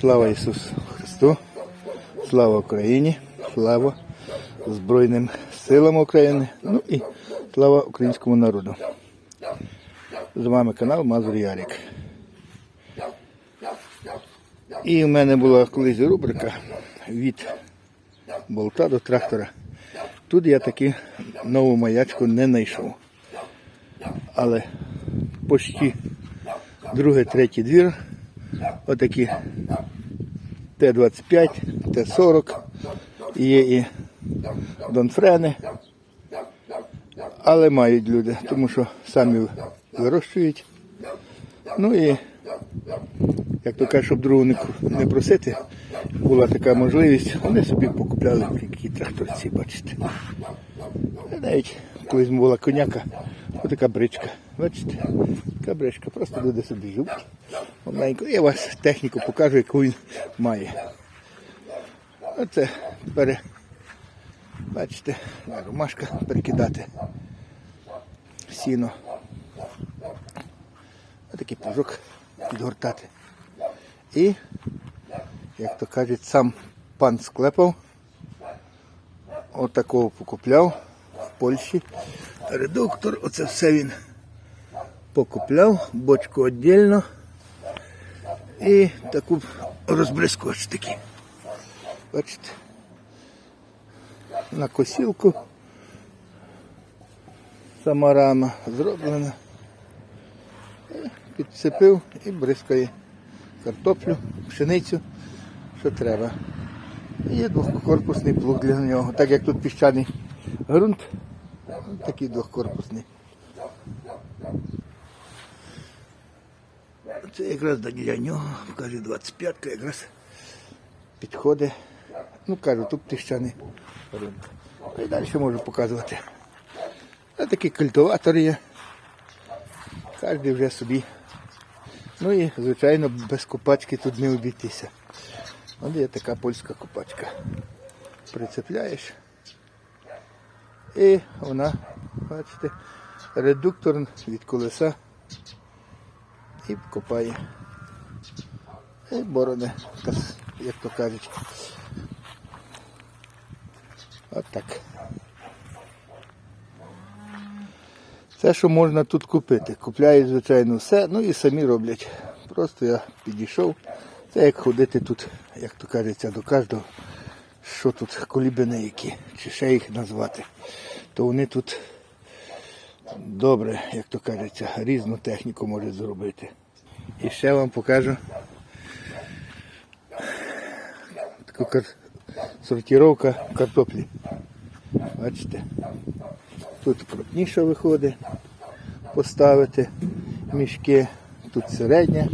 Слава Ісусу Христу, слава Україні, слава Збройним силам України, ну і слава українському народу. З вами канал Мазур Ярик. І в мене була колись рубрика від болта до трактора. Тут я таки нову маячку не знайшов. Але почти другий, третій двір отакі Т-25, Т-40, є і Донфрени. Але мають люди, тому що самі вирощують. Ну і, як то кажуть, щоб другу не, просити, була така можливість, вони собі покупляли такі тракторці, бачите. Навіть колись була коняка, отака бричка. Бачите? Така бричка, просто люди собі живуть. Я вас техніку покажу, яку він має. Оце пере, бачите, ромашка перекидати сіно. Отакий плужок підгортати. І, як то кажуть, сам пан склепав. Отакого покупляв в Польщі. Редуктор, оце все він покупляв, бочку віддільно. І таку розбризкоч такий. Бачите? На косілку. Сама рама зроблена. Підсипив і бризкає картоплю, пшеницю, що треба. І є двохкорпусний плуг для нього. Так як тут піщаний ґрунт, такий двохкорпусний. Це якраз для нього, каже, 25-ка якраз підходить. Ну кажу, тут піщаний ґрунт. А І далі можу показувати. А такий культиватор є. Кожен вже собі. Ну і, звичайно, без копачки тут не обійтися. От є така польська копачка. Прицепляєш. І вона, бачите, редуктор від колеса і копає. І борони, кас- як то кажуть. От так. Все, що можна тут купити. Купляють, звичайно, все, ну і самі роблять. Просто я підійшов. Це як ходити тут, як то кажеться, до кожного, що тут колібини які, чи ще їх назвати. То вони тут добре, як то кажеться, різну техніку можуть зробити. І ще вам покажу таку кар... сортировка картоплі. Бачите? Тут крупніше виходить поставити мішки, тут середня,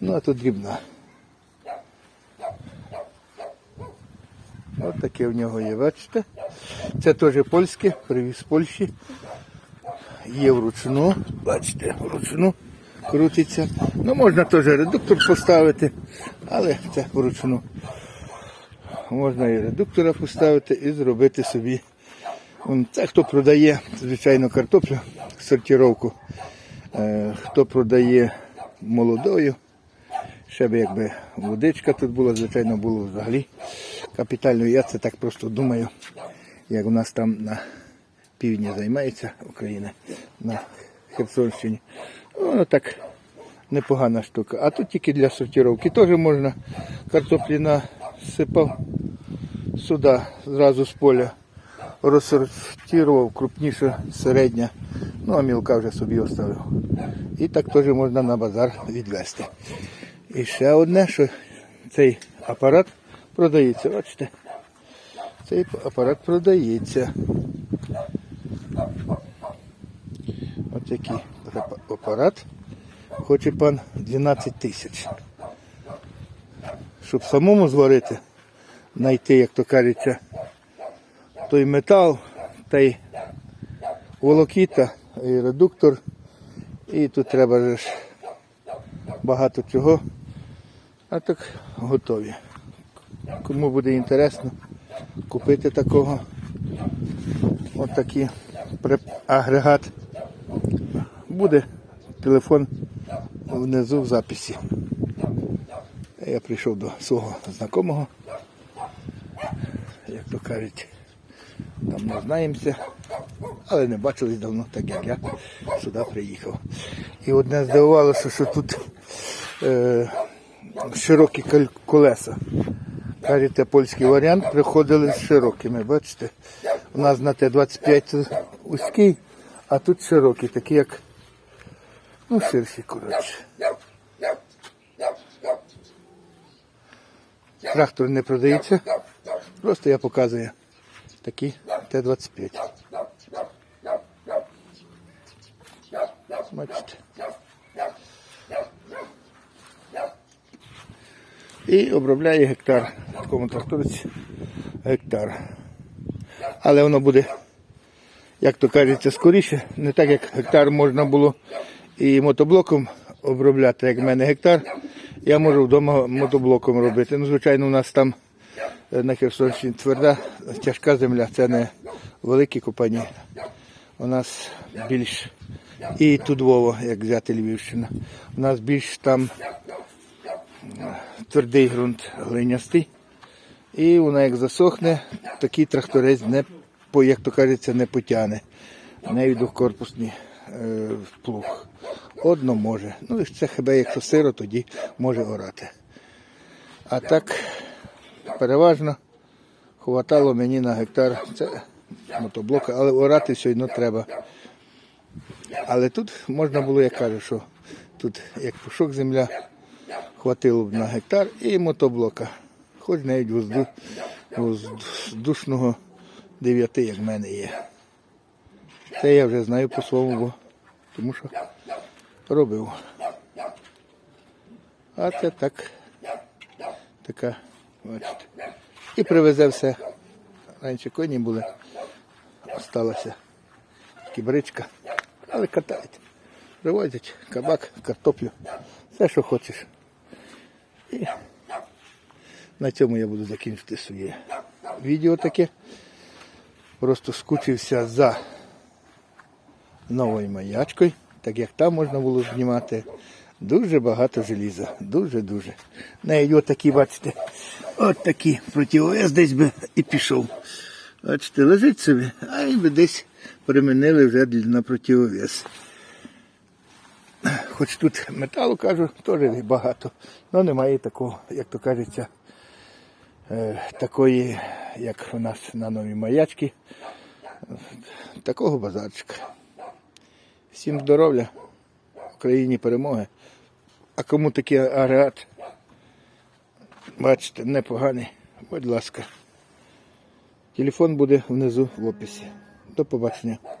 ну а тут дрібна. Ось таке в нього є, бачите? Це теж польське, привіз з Польщі. Є вручну, бачите, вручну крутиться. Ну можна теж редуктор поставити, але це вручну. Можна і редуктора поставити і зробити собі. Це хто продає, звичайно, картоплю, сортировку. Е, хто продає молодою, ще б якби водичка тут була, звичайно, було взагалі капітально. Я це так просто думаю, як у нас там на півдні займається Україна, на Херсонщині. Воно так непогана штука. А тут тільки для сортировки. Теж можна картоплі насипав сюди, зразу з поля. Розсортував крупніше, середня, ну а мілка вже собі оставив. І так теж можна на базар відвести. І ще одне, що цей апарат продається, бачите? Цей апарат продається. Ось такий апарат. Хоче пан 12 тисяч. Щоб самому зварити, знайти, як то кажеться, той метал, та й волокіта, і редуктор. І тут треба ж багато чого. А так готові. Кому буде інтересно купити такого, отакий агрегат. Буде телефон внизу в записі. Я прийшов до свого знайомого, як то кажуть, давно знаємося, але не бачились давно, так як я сюди приїхав. І одне здивувалося, що тут е, широкі колеса. Кажете, польський варіант приходили з широкими, бачите? У нас на Т-25 це вузький, а тут широкий, такі як ну, ширші, коротше. Трактор не продається, просто я показую такі Т-25. Бачите. І обробляє гектар. В такому тракторці гектар. Але воно буде, як то кажеться, скоріше. Не так, як гектар можна було і мотоблоком обробляти, як в мене гектар. Я можу вдома мотоблоком робити. Ну, звичайно, у нас там е, на Херсонщині тверда, тяжка земля, це не великі копані. У нас більш і Тудвово, як взяти Львівщина. У нас більш там твердий ґрунт глинястий. І вона як засохне, такий тракторець не, як то кажеться, не потягне. Не двохкорпусний е, плуг. Одно може. Ну, це хіба якщо сиро, тоді може орати. А так, переважно, хватало мені на гектар. Це мотоблока, але орати все одно треба. Але тут можна було, як кажу, що тут як пушок земля, хватило б на гектар і мотоблока. Хоч навіть возду, воздушного 9, як в мене є. Це я вже знаю по своєму, бо тому що робив. А це так, така, бачите. І привезе все. Раніше коні були, осталася кібричка, але катають. Привозять кабак, картоплю, все, що хочеш. І на цьому я буду закінчити своє відео таке. Просто скучився за новою маячкою, так як там можна було знімати дуже багато желіза. Дуже-дуже. Навіть отакі, бачите, от такі десь би і пішов. Бачите, лежить собі, а і би десь примінили вже на противовес. Хоч тут металу, кажу, теж багато, але немає такого, як то кажеться, е, такої, як у нас на новій маячці, такого базарчика. Всім здоров'я, Україні перемоги. А кому такий агрегат, бачите, непоганий, будь ласка. Телефон буде внизу в описі. До побачення.